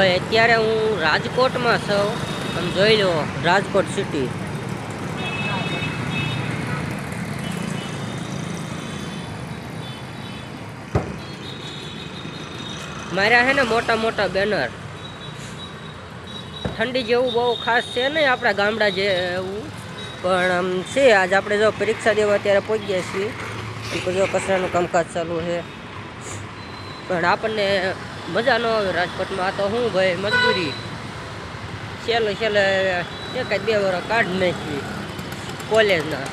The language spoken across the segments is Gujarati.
ભાઈ અત્યારે હું રાજકોટમાં છું. તમે જોઈ લો, રાજકોટ સિટી માર્યા છે ને મોટા મોટા બેનર ઠંડી જેવું બહુ ખાસ છે નહીં આપણા ગામડા જેવું. પણ આમ છે, આજ આપણે જો પરીક્ષા દેવા અત્યારે પહોંચી ગયા છીએ જો કચરાનું કામકાજ ચાલુ છે. પણ આપણને મજા ન આવે રાજકોટમાં આ તો શું ભાઈ મજબૂરી. છેલ્લે છેલ્લે એકાદ બે વર્ષ કાઢ નાખી કોલેજના.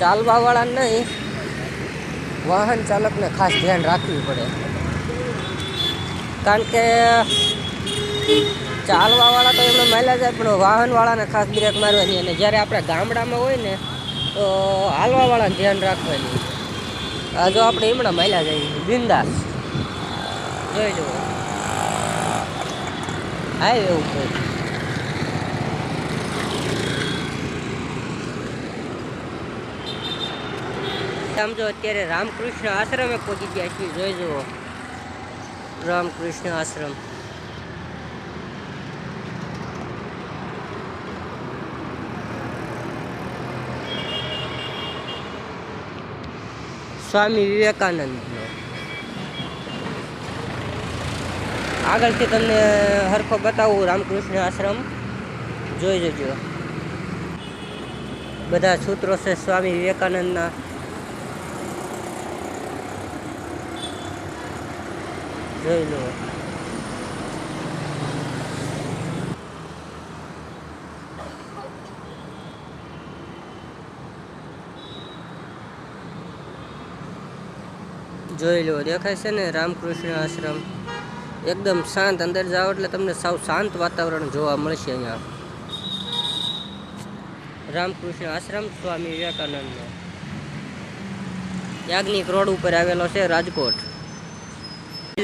ચાલવાવાળા નહીં. વાહન ચાલકને ખાસ ધ્યાન રાખવું પડે. કારણ કે ચાલવાવાળા તો એમને માલ્યા જાય, પણ વાહનવાળાને ખાસ બ્રેક મારવાની અને જ્યારે આપણે ગામડામાં હોય ને, તો હાલવાવાળાને ધ્યાન રાખવાની. આ જો આપણે એમણે માયલા જઈએ બિંદાસ. જોઈ જુઓ હાઈવે એવું આમ જો અત્યારે રામકૃષ્ણ આશ્રમે પહોંચી ગયા છીએ, જોઈ જુઓ. રામકૃષ્ણ આશ્રમ. સ્વામી વિવેકાનંદનો. આગળથી તમને હરખો બતાવું, રામકૃષ્ણ આશ્રમ. જોઈ જજો. બધા સૂત્રો છે, સ્વામી વિવેકાનંદના. જોઈ લો. જોઈ લો, દેખાય છે ને રામકૃષ્ણ આશ્રમ? એકદમ શાંત અંદર જાઓ એટલે તમને સાવ શાંત વાતાવરણ જોવા મળશે અહીંયા. રામકૃષ્ણ આશ્રમ સ્વામી વિવેકાનંદનો યાજ્ઞિક રોડ ઉપર આવેલો છે રાજકોટ.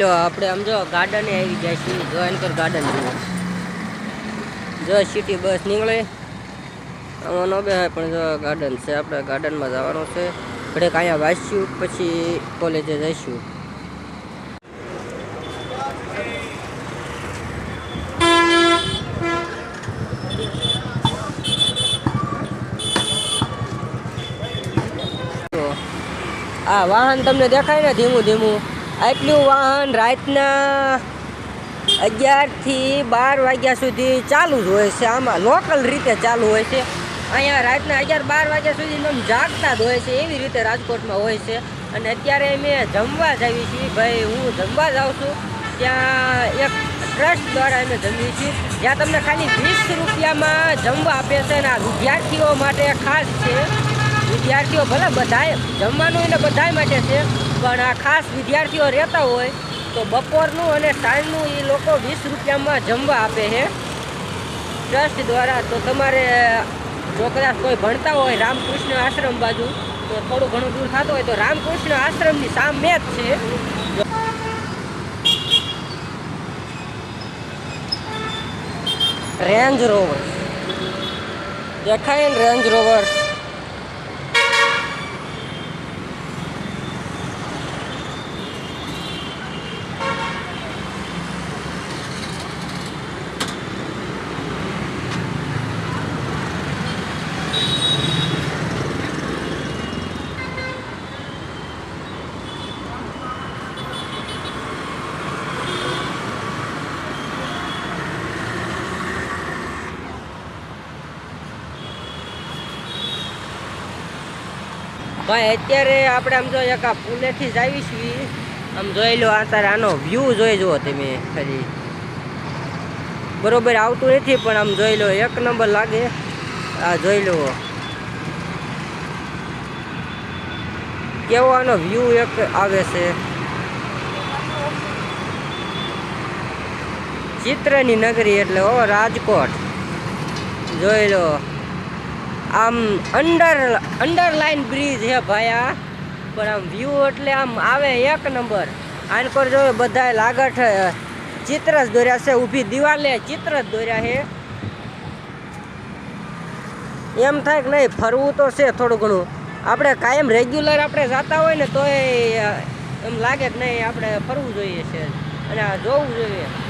લો, આપણે આમ જો ગાર્ડને આવી જાય છે જો ગાર્ડન જુઓ. જો સિટી બસ નીકળે. આમાં ન બે પણ જો ગાર્ડન છે. આપણે ગાર્ડનમાં જવાનું છે. ઘડેક અહીંયા વાંચ્યું, પછી કોલેજે જઈશું તો આ વાહન તમને દેખાય ને ધીમું ધીમું. આટલું વાહન રાતના અગિયારથી બાર વાગ્યા સુધી ચાલુ જ હોય છે. આમાં લોકલ રીતે ચાલુ હોય છે. અહીંયા રાતના અગિયાર બાર વાગ્યા સુધી આમ જાગતા જ હોય છે. એવી રીતે રાજકોટમાં હોય છે. અને અત્યારે મેં જમવા જ આવી છીએ. ભાઈ, હું જમવા જાઉં છું. ત્યાં એક ટ્રસ્ટ દ્વારા અમે જમીએ છીએ. જ્યાં તમને ખાલી વીસ રૂપિયામાં જમવા આપે છે અને આ વિદ્યાર્થીઓ માટે ખાસ છે. વિદ્યાર્થીઓ ભલે બધાય જમવાનું એને બધાય માટે છે, પણ આ ખાસ વિદ્યાર્થીઓ રહેતા હોય તો બપોરનું અને સાંજનું એ લોકો વીસ રૂપિયામાં જમવા આપે છે. ટ્રસ્ટ દ્વારા તો તમારે જો કદાચ કોઈ ભણતા હોય રામકૃષ્ણ આશ્રમ બાજુ, તો થોડું ઘણું દૂર થતું હોય તો રામકૃષ્ણ આશ્રમની સામે જ છે. રેન્જ રોવર દેખાય રેન્જ રોવર ભાઈ, અત્યારે આપણે આમ જો એક આ પુલેથી જ આવી છીએ આમ જોઈ લો અત્યારે આનો વ્યૂ જોઈ જુઓ તમે ખરી બરોબર આવતું નથી, પણ આમ જોઈ લો, એક નંબર લાગે. આ જોઈ લો. કેવો આનો વ્યૂ એક આવે છે? ચિત્રની નગરી એટલે ઓ રાજકોટ. જોઈ લો. આમ અંડર અંડરલાઇન બ્રિજ છે ભાઈ આ. પણ આમ વ્યૂ એટલે આમ આવે એક નંબર આન પર જો બધાય લાગઠ ચિત્ર જ દોર્યા છે. ઊભી દિવાલે ચિત્ર જ દોર્યા છે. એમ થાય કે નહીં, ફરવું તો છે થોડું ઘણું. આપણે કાયમ રેગ્યુલર આપણે જતા હોય ને તોય એમ લાગે કે નહીં, આપણે ફરવું જોઈએ છે. અને જોવું જોઈએ.